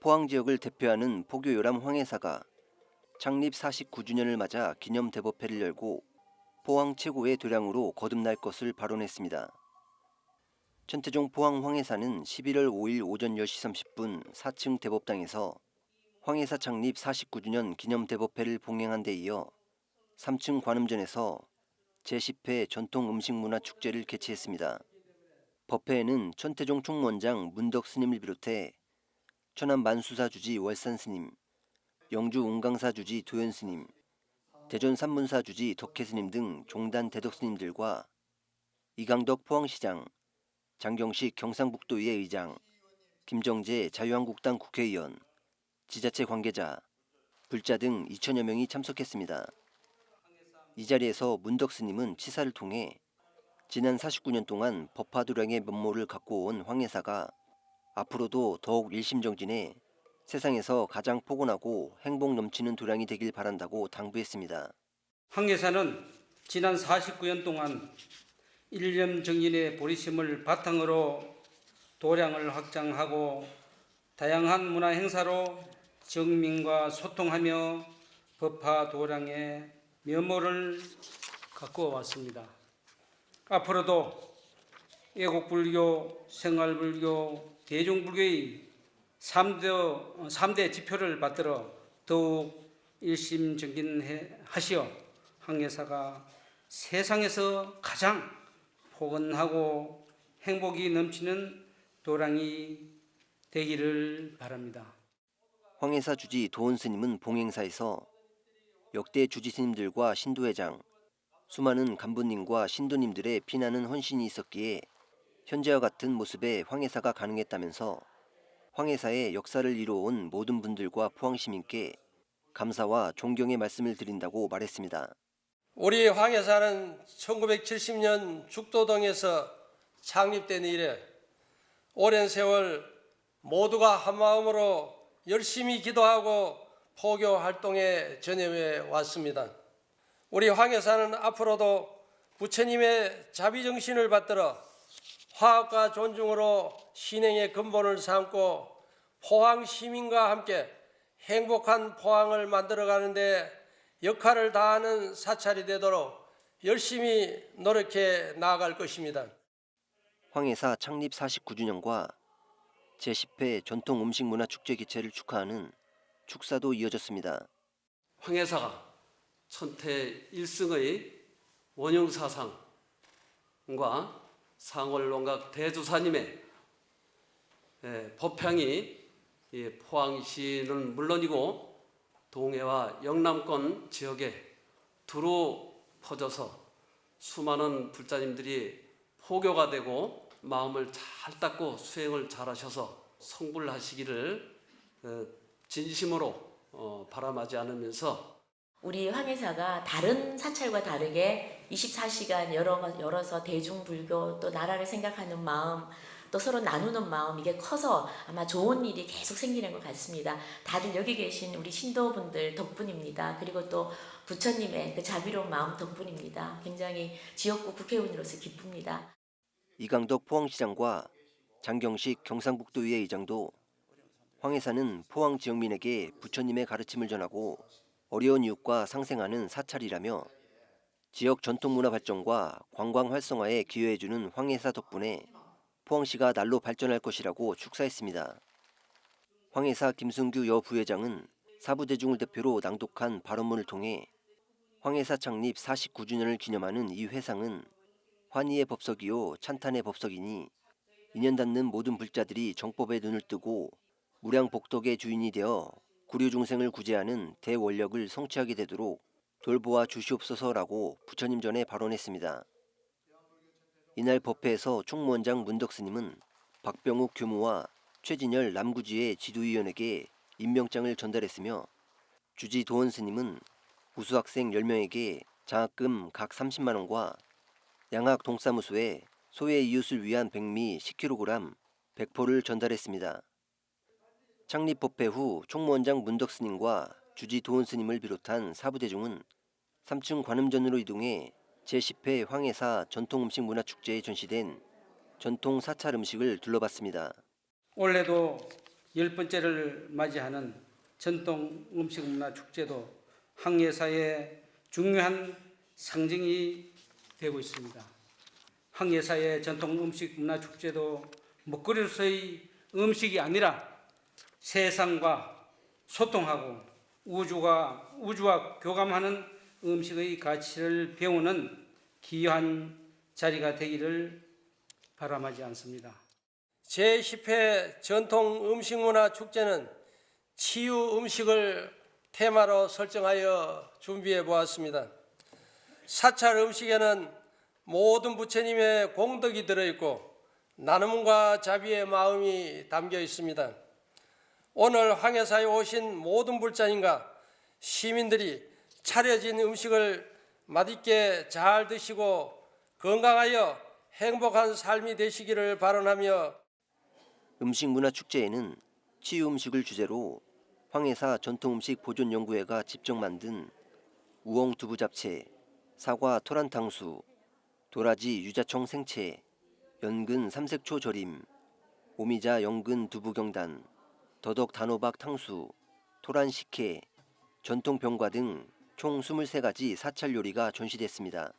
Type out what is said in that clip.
포항 지역을 대표하는 포교 요람 황해사가 창립 49주년을 맞아 기념 대법회를 열고 포항 최고의 도량으로 거듭날 것을 발언했습니다. 천태종 포항 황해사는 11월 5일 오전 10시 30분 4층 대법당에서 황해사 창립 49주년 기념 대법회를 봉행한 데 이어 3층 관음전에서 제10회 전통 음식 문화 축제를 개최했습니다. 법회에는 천태종 총무원장 문덕 스님을 비롯해 천안 만수사 주지 월산 스님, 영주 운강사 주지 도현 스님, 대전 산문사 주지 덕혜 스님 등 종단 대덕 스님들과 이강덕 포항시장, 장경식 경상북도의회 의장, 김정재 자유한국당 국회의원, 지자체 관계자, 불자 등 2천여 명이 참석했습니다. 이 자리에서 문덕 스님은 치사를 통해 지난 49년 동안 법화도량의 면모를 갖고 온 황해사가 앞으로도 더욱 일심정진해 세상에서 가장 포근하고 행복 넘치는 도량이 되길 바란다고 당부했습니다. 황예사는 지난 49년 동안 일념 정진의 보리심을 바탕으로 도량을 확장하고 다양한 문화 행사로 정민과 소통하며 법화 도량의 면모를 갖고 왔습니다. 앞으로도 애국불교, 생활불교, 대중불교의 3대, 3대 지표를 받들어 더욱 일심정진하시어 항해사가 세상에서 가장 포근하고 행복이 넘치는 도랑이 되기를 바랍니다. 황해사 주지 도원 스님은 봉행사에서 역대 주지 스님들과 신도회장, 수많은 간부님과 신도님들의 피나는 헌신이 있었기에 현재와 같은 모습의 황해사가 가능했다면서 황해사의 역사를 이루어온 모든 분들과 포항 시민께 감사와 존경의 말씀을 드린다고 말했습니다. 우리 황해사는 1970년 죽도동에서 창립된 이래 오랜 세월 모두가 한마음으로 열심히 기도하고 포교 활동에 전념해 왔습니다. 우리 황해사는 앞으로도 부처님의 자비정신을 받들어 화합과 존중으로 신행의 근본을 삼고 포항 시민과 함께 행복한 포항을 만들어가는 데 역할을 다하는 사찰이 되도록 열심히 노력해 나아갈 것입니다. 황해사 창립 49주년과 제10회 전통 음식 문화 축제 개최를 축하하는 축사도 이어졌습니다. 황해사가 천태 일승의 원흉사상과 상월농각 대주사님의 예, 법향이 이 포항시는 물론이고 동해와 영남권 지역에 두루 퍼져서 수많은 불자님들이 포교가 되고 마음을 잘 닦고 수행을 잘 하셔서 성불하시기를 어, 진심으로 어, 바람하지 않으면서 우리 황해사가 다른 사찰과 다르게 24시간 열어, 열어서 대중불교 또 나라를 생각하는 마음 또 서로 나누는 마음 이게 커서 아마 좋은 일이 계속 생기는 것 같습니다. 다들 여기 계신 우리 신도분들 덕분입니다. 그리고 또 부처님의 그 자비로운 마음 덕분입니다. 굉장히 지역구 국회의원으로서 기쁩니다. 이강덕 포항시장과 장경식 경상북도의회 의장도 황해사는 포항 지역민에게 부처님의 가르침을 전하고 어려운 이웃과 상생하는 사찰이라며 지역 전통문화 발전과 관광 활성화에 기여해주는 황해사 덕분에 포항시가 날로 발전할 것이라고 축사했습니다. 황해사 김승규 여 부회장은 사부대중을 대표로 낭독한 발언문을 통해 황해사 창립 49주년을 기념하는 이 회상은 환희의 법석이요 찬탄의 법석이니 인연 닿는 모든 불자들이 정법의 눈을 뜨고 무량 복덕의 주인이 되어 구류 중생을 구제하는 대원력을 성취하게 되도록 돌보아 주시옵소서라고 부처님 전에 발언했습니다. 이날 법회에서 총무원장 문덕 스님은 박병욱 교무와 최진열 남구지의 지도위원에게 임명장을 전달했으며 주지 도원 스님은 우수학생 10명에게 장학금 각 30만 원과 양학 동사무소에 소외 이웃을 위한 백미 10kg 100포를 전달했습니다. 창립 법회 후 총무원장 문덕 스님과 주지 도원 스님을 비롯한 사부대중은 3층 관음전으로 이동해 제10회 황해사 전통음식 문화축제에 전시된 전통 사찰 음식을 둘러봤습니다. 올해도 열 번째를 맞이하는 전통 음식 문화 축제도 항해사의 중요한 상징이 되고 있습니다. 항해사의 전통 음식 문화 축제도 먹거리로서의 음식이 아니라 세상과 소통하고 우주가 우주와 교감하는 음식의 가치를 배우는 귀한 자리가 되기를 바람하지 않습니다. 제10회 전통 음식 문화 축제는 치유 음식을 테마로 설정하여 준비해 보았습니다. 사찰 음식에는 모든 부처님의 공덕이 들어있고 나눔과 자비의 마음이 담겨 있습니다. 오늘 황해사에 오신 모든 불자님과 시민들이 차려진 음식을 맛있게 잘 드시고 건강하여 행복한 삶이 되시기를 바라며 음식 문화 축제에는 치유 음식을 주제로 황해사 전통 음식 보존 연구회가 직접 만든 우엉 두부 잡채, 사과 토란 탕수, 도라지 유자청 생채, 연근 삼색초 절임, 오미자 연근 두부 경단, 더덕 단호박 탕수, 토란 식혜, 전통 병과 등 총 23가지 사찰 요리가 전시됐습니다.